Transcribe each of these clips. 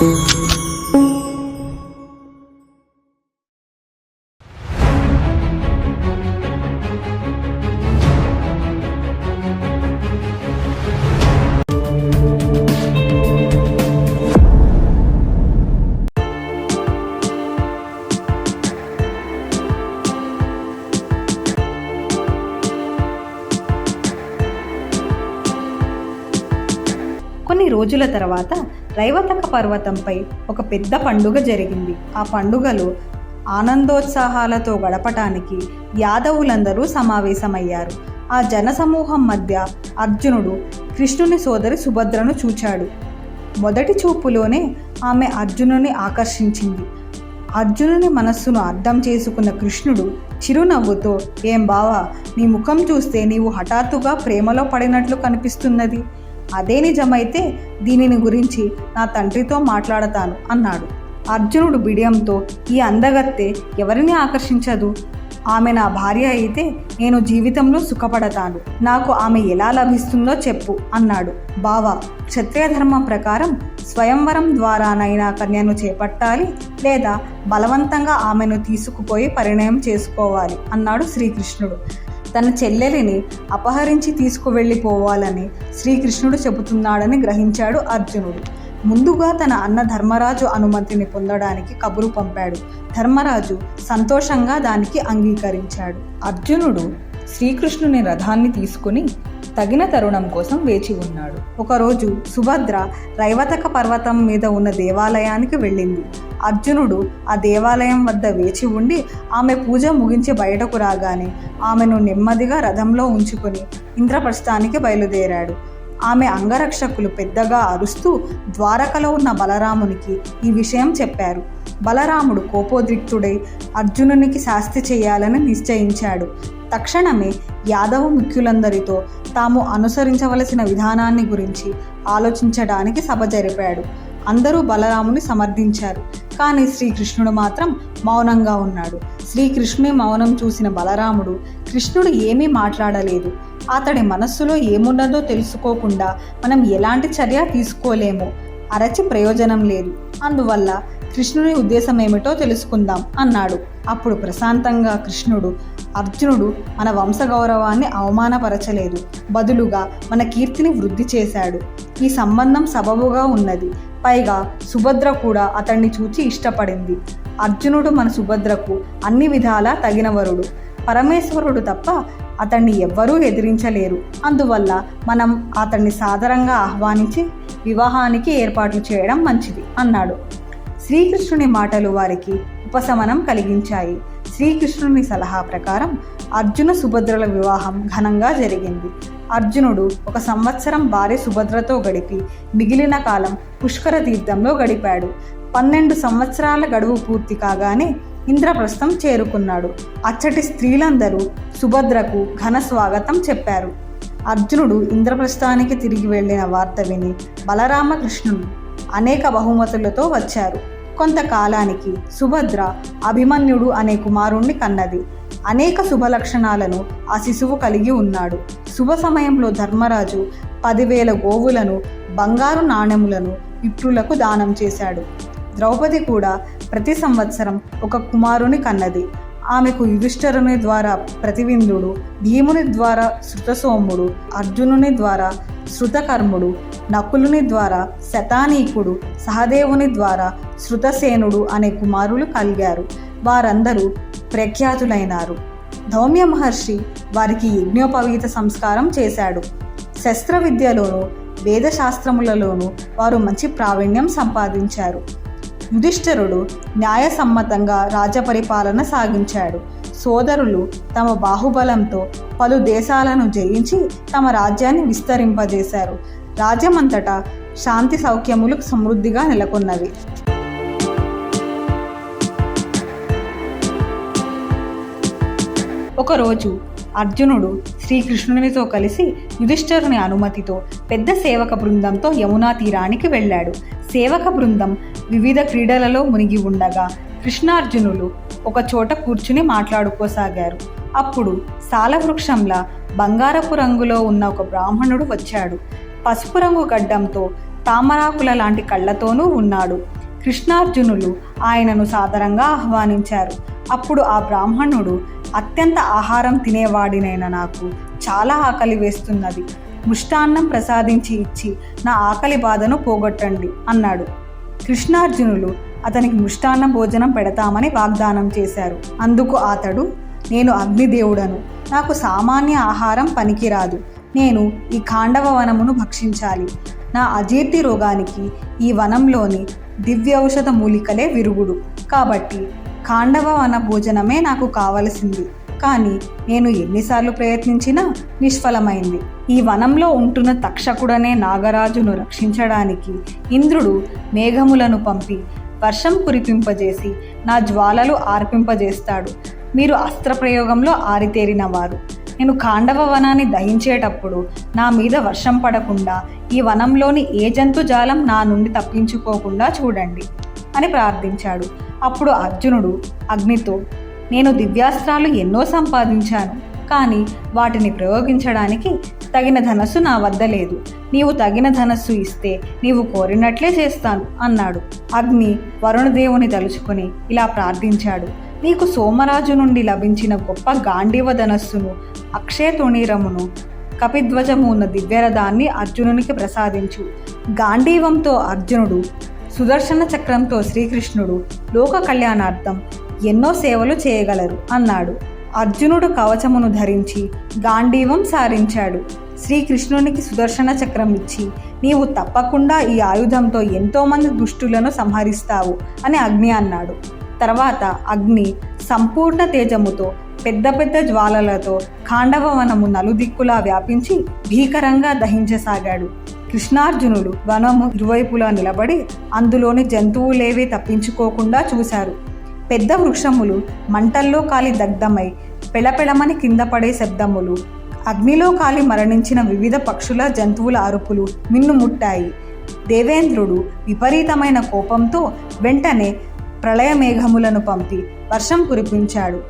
కొన్ని రోజుల తర్వాత రైవతక పర్వతంపై ఒక పెద్ద పండుగ జరిగింది. ఆ పండుగలో ఆనందోత్సాహాలతో గడపటానికి యాదవులందరూ సమావేశమయ్యారు. ఆ జనసమూహం మధ్య అర్జునుడు కృష్ణుని సోదరి సుభద్రను చూచాడు. మొదటి చూపులోనే ఆమె అర్జునుని ఆకర్షించింది. అర్జునుని మనస్సును అర్థం చేసుకున్న కృష్ణుడు చిరునవ్వుతో ఏం బావా నీ ముఖం చూస్తే నీవు హఠాత్తుగా ప్రేమలో పడినట్లు కనిపిస్తున్నది. అదే నిజమైతే దీనిని గురించి నా తండ్రితో మాట్లాడతాను అన్నాడు. అర్జునుడు బిడియంతో ఈ అందగత్తె ఎవరిని ఆకర్షించదు? ఆమె నా భార్య అయితే నేను జీవితంలో సుఖపడతాను. నాకు ఆమె ఎలా లభిస్తుందో చెప్పు అన్నాడు. బావా క్షత్రియ ధర్మం ప్రకారం స్వయంవరం ద్వారానైనా కన్యను చేపట్టాలి లేదా బలవంతంగా ఆమెను తీసుకుపోయి పరిణయం చేసుకోవాలి అన్నాడు శ్రీకృష్ణుడు. తన చెల్లెలిని అపహరించి తీసుకువెళ్ళిపోవాలని శ్రీకృష్ణుడు చెబుతున్నాడని గ్రహించాడు అర్జునుడు. ముందుగా తన అన్న ధర్మరాజు అనుమతిని పొందడానికి కబురు పంపాడు. ధర్మరాజు సంతోషంగా దానికి అంగీకరించాడు. అర్జునుడు శ్రీకృష్ణుని రథాన్ని తీసుకుని తగిన తరుణం కోసం వేచి ఉన్నాడు. ఒకరోజు సుభద్ర రైవతక పర్వతం మీద ఉన్న దేవాలయానికి వెళ్ళింది. అర్జునుడు ఆ దేవాలయం వద్ద వేచి ఉండి ఆమె పూజ ముగించి బయటకు రాగానే ఆమెను నెమ్మదిగా రథంలో ఉంచుకొని ఇంద్రప్రస్థానికి బయలుదేరాడు. ఆమె అంగరక్షకులు పెద్దగా అరుస్తూ ద్వారకలో ఉన్న బలరామునికి ఈ విషయం చెప్పారు. బలరాముడు కోపోద్రిక్తుడై అర్జునునికి శాస్తి చేయాలని నిశ్చయించాడు. తక్షణమే యాదవ ముఖ్యులందరితో తాము అనుసరించవలసిన విధానాన్ని గురించి ఆలోచించడానికి సభ జరిపాడు. అందరూ బలరాముని సమర్థించారు. కానీ శ్రీకృష్ణుడు మాత్రం మౌనంగా ఉన్నాడు. శ్రీకృష్ణుని మౌనం చూసిన బలరాముడు కృష్ణుడు ఏమీ మాట్లాడలేదు. అతడి మనస్సులో ఏమున్నదో తెలుసుకోకుండా మనం ఎలాంటి చర్య తీసుకోలేము. అరచి ప్రయోజనం లేదు. అందువల్ల కృష్ణుని ఉద్దేశం ఏమిటో తెలుసుకుందాం అన్నాడు. అప్పుడు ప్రశాంతంగా కృష్ణుడు అర్జునుడు మన వంశగౌరవాన్ని అవమానపరచలేదు. బదులుగా మన కీర్తిని వృద్ధి చేశాడు. ఈ సంబంధం సబబుగా ఉన్నది. పైగా సుభద్ర కూడా అతన్ని చూచి ఇష్టపడింది. అర్జునుడు మన సుభద్రకు అన్ని విధాలా తగినవరుడు. పరమేశ్వరుడు తప్ప అతన్ని ఎవ్వరూ ఎదిరించలేరు. అందువల్ల మనం అతన్ని సాదరంగా ఆహ్వానించి వివాహానికి ఏర్పాట్లు చేయడం మంచిది అన్నాడు. శ్రీకృష్ణుని మాటలు వారికి ఉపశమనం కలిగించాయి. శ్రీకృష్ణుని సలహా ప్రకారం అర్జున సుభద్రల వివాహం ఘనంగా జరిగింది. అర్జునుడు ఒక సంవత్సరం భార్య సుభద్రతో గడిపి మిగిలిన కాలం పుష్కర తీర్థంలో గడిపాడు. పన్నెండు సంవత్సరాల గడువు పూర్తి కాగానే ఇంద్రప్రస్థం చేరుకున్నాడు. అచ్చటి స్త్రీలందరూ సుభద్రకు ఘన స్వాగతం చెప్పారు. అర్జునుడు ఇంద్రప్రస్థానికి తిరిగి వెళ్ళిన వార్త విని బలరామకృష్ణుడు అనేక బహుమతులతో వచ్చారు. కొంతకాలానికి సుభద్ర అభిమన్యుడు అనే కుమారుణ్ణి కన్నది. అనేక శుభ లక్షణాలను ఆ శిశువు కలిగి ఉన్నాడు. శుభ సమయంలో ధర్మరాజు పదివేల గోవులను బంగారు నాణెములను విప్రులకు దానం చేశాడు. ద్రౌపది కూడా ప్రతి సంవత్సరం ఒక కుమారుని కన్నది. ఆమెకు యుధిష్ఠరుని ద్వారా ప్రతివిందుడు భీముని ద్వారా శృతసోముడు అర్జునుని ద్వారా శృతకర్ముడు నకులుని ద్వారా శతానీకుడు సహదేవుని ద్వారా శృతసేనుడు అనే కుమారులు కలిగారు. వారందరూ ప్రఖ్యాతులైనారు. ధౌమ్య మహర్షి వారికి యజ్ఞోపవీత సంస్కారం చేశాడు. శస్త్ర విద్యలోనూ వేదశాస్త్రములలోనూ వారు మంచి ప్రావీణ్యం సంపాదించారు. యుధిష్ఠరుడు న్యాయసమ్మతంగా రాజపరిపాలన సాగించాడు. సోదరులు తమ బాహుబలంతో పలు దేశాలను జయించి తమ రాజ్యాన్ని విస్తరింపజేశారు. రాజ్యమంతటా శాంతి సౌఖ్యములు సమృద్ధిగా నెలకొన్నవి. ఒకరోజు అర్జునుడు శ్రీకృష్ణునితో కలిసి యుధిష్ఠరుని అనుమతితో పెద్ద సేవక బృందంతో యమునా తీరానికి వెళ్ళాడు. సేవక బృందం వివిధ క్రీడలలో మునిగి ఉండగా కృష్ణార్జునులు ఒక చోట కూర్చుని మాట్లాడుకోసాగారు. అప్పుడు సాలవృక్షంలా బంగారపు రంగులో ఉన్న ఒక బ్రాహ్మణుడు వచ్చాడు. పసుపు రంగు గడ్డంతో తామరాకుల లాంటి కళ్ళతోనూ ఉన్నాడు. కృష్ణార్జునులు ఆయనను సాదరంగా ఆహ్వానించారు. అప్పుడు ఆ బ్రాహ్మణుడు అత్యంత ఆహారం తినేవాడినైన నాకు చాలా ఆకలి వేస్తున్నది. ముష్టాన్నం ప్రసాదించి ఇచ్చి నా ఆకలి బాధను పోగొట్టండి అన్నాడు. కృష్ణార్జునులు అతనికి ముష్టాన్న భోజనం పెడతామని వాగ్దానం చేశారు. అందుకు అతడు నేను అగ్నిదేవుడను. నాకు సామాన్య ఆహారం పనికిరాదు. నేను ఈ ఖాండవ వనమును భక్షించాలి. నా అజీర్తి రోగానికి ఈ వనంలోని దివ్య ఔషధ మూలికలే విరుగుడు. కాబట్టి కాండవ వన భోజనమే నాకు కావలసింది. కానీ నేను ఎన్నిసార్లు ప్రయత్నించినా నిష్ఫలమైంది. ఈ వనంలో ఉంటున్న తక్షకుడనే నాగరాజును రక్షించడానికి ఇంద్రుడు మేఘములను పంపి వర్షం కురిపింపజేసి నా జ్వాలలు ఆర్పింపజేస్తాడు. మీరు అస్త్రప్రయోగంలో ఆరితేరిన వారు నేను కాండవ వనాన్ని దహించేటప్పుడు నా మీద వర్షం పడకుండా ఈ వనంలోని ఏ జంతుజాలం నా నుండి తప్పించుకోకుండా చూడండి అని ప్రార్థించాడు. అప్పుడు అర్జునుడు అగ్నితో నేను దివ్యాస్త్రాలు ఎన్నో సంపాదించాను. కానీ వాటిని ప్రయోగించడానికి తగిన ధనస్సు నా వద్ద లేదు. నీవు తగిన ధనస్సు ఇస్తే నీవు కోరినట్లే చేస్తాను అన్నాడు. అగ్ని వరుణదేవుని తలుచుకొని ఇలా ప్రార్థించాడు. నీకు సోమరాజు నుండి లభించిన గొప్ప గాంధీవ ధనస్సును అక్షయ తుణీరమును కపిధ్వజము ఉన్న దివ్యరథాన్ని అర్జునునికి ప్రసాదించు. గాంధీవంతో అర్జునుడు సుదర్శన చక్రంతో శ్రీకృష్ణుడు లోక కళ్యాణార్థం ఎన్నో సేవలు చేయగలరు అన్నాడు. అర్జునుడు కవచమును ధరించి గాంధీవం సారించాడు. శ్రీకృష్ణునికి సుదర్శన చక్రం ఇచ్చి నీవు తప్పకుండా ఈ ఆయుధంతో ఎంతోమంది దుష్టులను సంహరిస్తావు అని అగ్ని అన్నాడు. తర్వాత అగ్ని సంపూర్ణ తేజముతో పెద్ద పెద్ద జ్వాలలతో ఖాండవ వనము నలుదిక్కులా వ్యాపించి భీకరంగా దహించసాగాడు. కృష్ణార్జునుడు వనము ఇరువైపులా నిలబడి అందులోని జంతువులేవీ తప్పించుకోకుండా చూశారు. పెద్ద వృక్షములు మంటల్లో కాలి దగ్ధమై పెళపెళమని కింద పడే శబ్దములు. అగ్నిలో కాలి మరణించిన వివిధ పక్షుల జంతువుల అరుపులు మిన్నుముట్టాయి దేవేంద్రుడు విపరీతమైన కోపంతో వెంటనే ప్రళయమేఘములను పంపి వర్షం కురిపించాడు.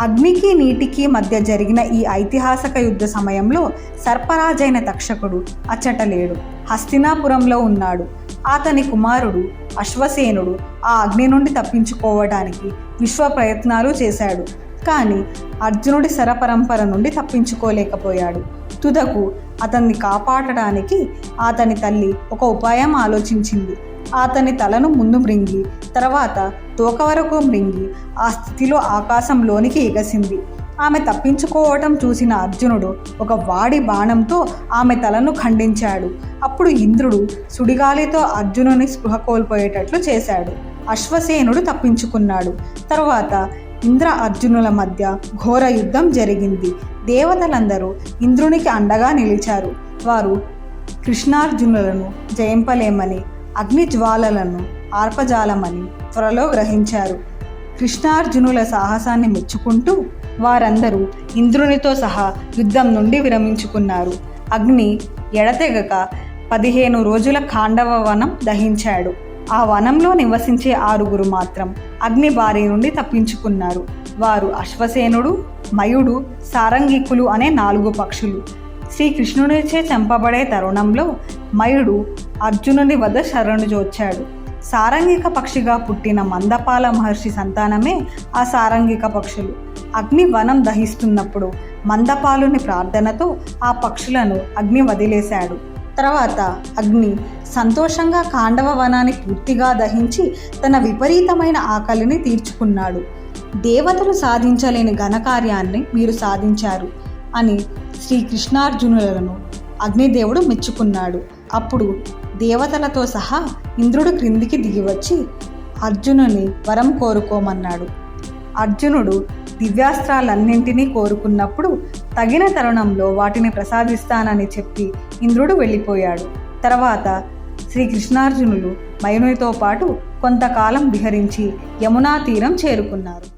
అగ్నికి నీటికి మధ్య జరిగిన ఈ ఐతిహాసిక యుద్ధ సమయంలో సర్పరాజైన తక్షకుడు అచ్చటలేడు. హస్తినాపురంలో ఉన్నాడు. అతని కుమారుడు అశ్వసేనుడు ఆ అగ్ని నుండి తప్పించుకోవడానికి విశ్వ ప్రయత్నాలు చేశాడు. కానీ అర్జునుడి శరపరంపర నుండి తప్పించుకోలేకపోయాడు. తుదకు అతన్ని కాపాడడానికి అతని తల్లి ఒక ఉపాయం ఆలోచించింది. అతని తలను ముందు మృంగి తర్వాత తోక వరకు మృంగి ఆ స్థితిలో ఆకాశంలోనికి ఎగసింది. ఆమె తప్పించుకోవటం చూసిన అర్జునుడు ఒక వాడి బాణంతో ఆమె తలను ఖండించాడు. అప్పుడు ఇంద్రుడు సుడిగాలితో అర్జునుని స్పృహ కోల్పోయేటట్లు చేశాడు. అశ్వసేనుడు తప్పించుకున్నాడు. తరువాత ఇంద్ర అర్జునుల మధ్య ఘోర యుద్ధం జరిగింది. దేవతలందరూ ఇంద్రునికి అండగా నిలిచారు. వారు కృష్ణార్జునులను జయింపలేమని అగ్ని జ్వాలలను ఆర్పజాలమని త్వరలో గ్రహించారు. కృష్ణార్జునుల సాహసాన్ని మెచ్చుకుంటూ వారందరూ ఇంద్రునితో సహా యుద్ధం నుండి విరమించుకున్నారు. అగ్ని ఎడతెగక పదిహేను రోజుల ఖాండవ వనం దహించాడు. ఆ వనంలో నివసించే ఆరుగురు మాత్రం అగ్ని బారి నుండి తప్పించుకున్నారు. వారు అశ్వసేనుడు మయుడు సారంగికులు అనే నాలుగు పక్షులు. శ్రీకృష్ణునిచే చంపబడే తరుణంలో మయుడు అర్జునుని వద్ద శరణుజోచ్చాడు సారంగిక పక్షిగా పుట్టిన మందపాల మహర్షి సంతానమే ఆ సారంగిక పక్షులు. అగ్ని వనం దహిస్తున్నప్పుడు మందపాలుని ప్రార్థనతో ఆ పక్షులను అగ్ని వదిలేశాడు. తర్వాత అగ్ని సంతోషంగా కాండవ వనాన్ని పూర్తిగా దహించి తన విపరీతమైన ఆకలిని తీర్చుకున్నాడు. దేవతలు సాధించలేని ఘనకార్యాన్ని మీరు సాధించారు అని శ్రీకృష్ణార్జునులను అగ్నిదేవుడు మెచ్చుకున్నాడు. అప్పుడు దేవతలతో సహా ఇంద్రుడు క్రిందికి దిగివచ్చి అర్జునుని వరం కోరుకోమన్నాడు. అర్జునుడు దివ్యాస్త్రాలన్నింటినీ కోరుకున్నప్పుడు తగిన తరుణంలో వాటిని ప్రసాదిస్తానని చెప్పి ఇంద్రుడు వెళ్ళిపోయాడు. తర్వాత శ్రీకృష్ణార్జునులు మయునితో పాటు కొంతకాలం విహరించి యమునా తీరం చేరుకున్నారు.